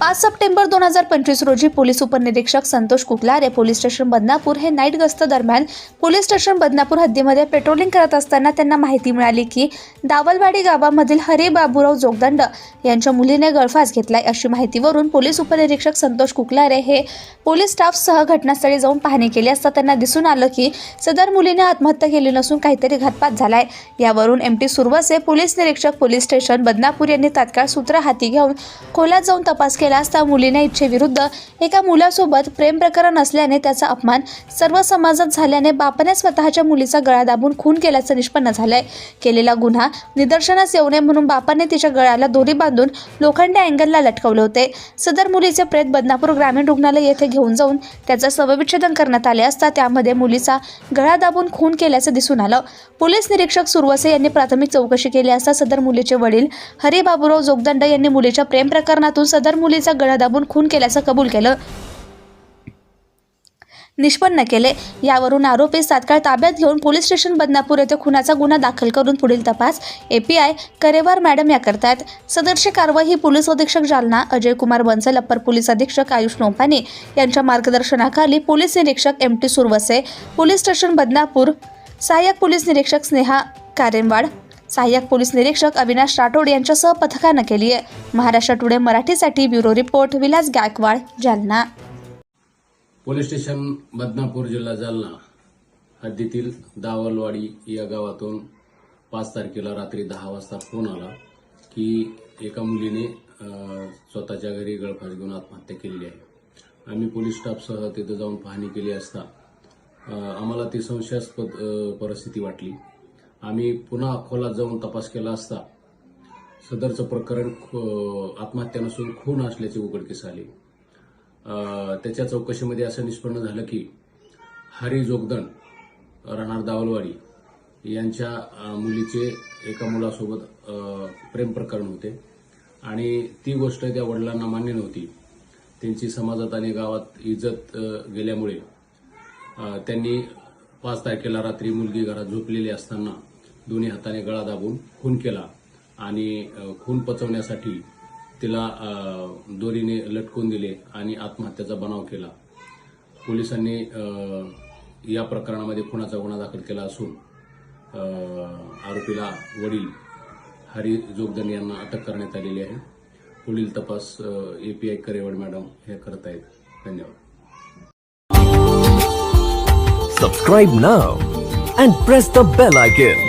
पाच सप्टेंबर दोन हजार पंचवीस रोजी पोलीस उपनिरीक्षक संतोष कुकलारे पोलीस स्टेशन बदनापूर हे नाईट गस्त दरम्यान पोलीस स्टेशन बदनापूर हद्दीमध्ये पेट्रोलिंग करत असताना त्यांना माहिती मिळाली की दावलवाडी गावामधील हरे बाबूराव जोगदंड यांच्या मुलीने गळफास घेतलाय अशी माहितीवरून पोलीस उपनिरीक्षक संतोष कुकलारे हे पोलीस स्टाफसह घटनास्थळी जाऊन पाहणी केली असता त्यांना दिसून आलं की सदर मुलीने आत्महत्या केली नसून काहीतरी घातपात झालाय. यावरून एम टी सुरवसे पोलीस निरीक्षक पोलीस स्टेशन बदनापूर यांनी तात्काळ सूत्र हाती घेऊन खोल्यात जाऊन तपास केला. असता मुलीने इच्छेविरुद्ध एका मुलासोबत प्रेम प्रकरण असल्याने त्याचा अपमान सर्व समाजात झाल्याने बापाने स्वतःच्या मुलीचा गळा दाबून खून केल्याचं निष्पन्न झालंय. केलेला गुन्हा निदर्शनास येऊ नये म्हणून बापाने तिच्या गळ्याला दोरी बांधून लोखंडी अँगलला लटकवले होते. सदर मुलीचे प्रेत बदनापूर ग्रामीण रुग्णालय येथे घेऊन जाऊन त्याचं शवविच्छेदन करण्यात आले असता त्यामध्ये मुलीचा गळा दाबून खून केल्याचं दिसून आलं. पोलीस निरीक्षक सुरवसे यांनी प्राथमिक चौकशी केली असता सदर मुलीचे वडील हरी बाबूराव जोगदंड यांनी मुलीच्या प्रेम प्रकरणातून सदर मुली मुलीचा गळा दाबून खून केल्याचं कबूल केलं. निष्पन्न केले. यावरून आरोपी तात्काळ ताब्यात घेऊन पोलीस स्टेशन बदनापूर येथे खुनाचा गुन्हा दाखल करून पुढील तपास एपीआय करेवार मॅडम या करतात सदरश कारवाई ही पोलीस अधीक्षक जालना अजय कुमार बन्सल अप्पर पोलीस अधीक्षक आयुष नोपानी यांच्या मार्गदर्शनाखाली पोलीस निरीक्षक M T Survase police station Badnapur सहाय्यक पोलीस निरीक्षक स्नेहा कारेमवाड सहाय्यक पोलीस निरीक्षक अविनाश राठोड यांच्यासह पथकानं केली आहे. महाराष्ट्र टुडे मराठीसाठी bureau report Vilas Gaikwad Jalna. Police station Badnapur जिल्हा जालना. हद्दीतील दावलवाडी या गावातून पाच तारखेला रात्री दहा वाजता फोन आला की एका मुलीने स्वतःच्या घरी गळफास घेऊन आत्महत्या केलेली आहे. आम्ही पोलीस स्टाफसह तिथं जाऊन पाहणी केली असता आम्हाला ती संशयास्पद परिस्थिती वाटली. आम्ही पुन्हा अकोला जाऊन तपास केला असता सदरचं प्रकरण आत्महत्या नसून खून असल्याचे उघडकीस आले. त्याच्या चौकशीमध्ये असं निष्पन्न झालं की हरी जोगदन राहणार दावलवाडी यांच्या मुलीचे एका मुलासोबत प्रेम प्रकरण होते. आणि ती गोष्ट त्या वडिलांना मान्य नव्हती. त्यांची समाजात आणि गावात इज्जत गेल्यामुळे त्यांनी पाच तारखेला रात्री मुलगी घरात झोपलेली असताना दोन्ही हाताने गळा दाबून खून केला आणि खून पचवण्यासाठी तिला दोरीने लटकून दिले आणि आत्महत्याचा बनाव केला. पोलिसांनी या प्रकरणामध्ये खुनाचा गुन्हा दाखल केला असून आरोपीला वडील हरी जोगदन यांना अटक करण्यात आलेली आहे. पुढील तपास A P I Karewad madam हे करत आहेत धन्यवाद. Subscribe now and press the bell icon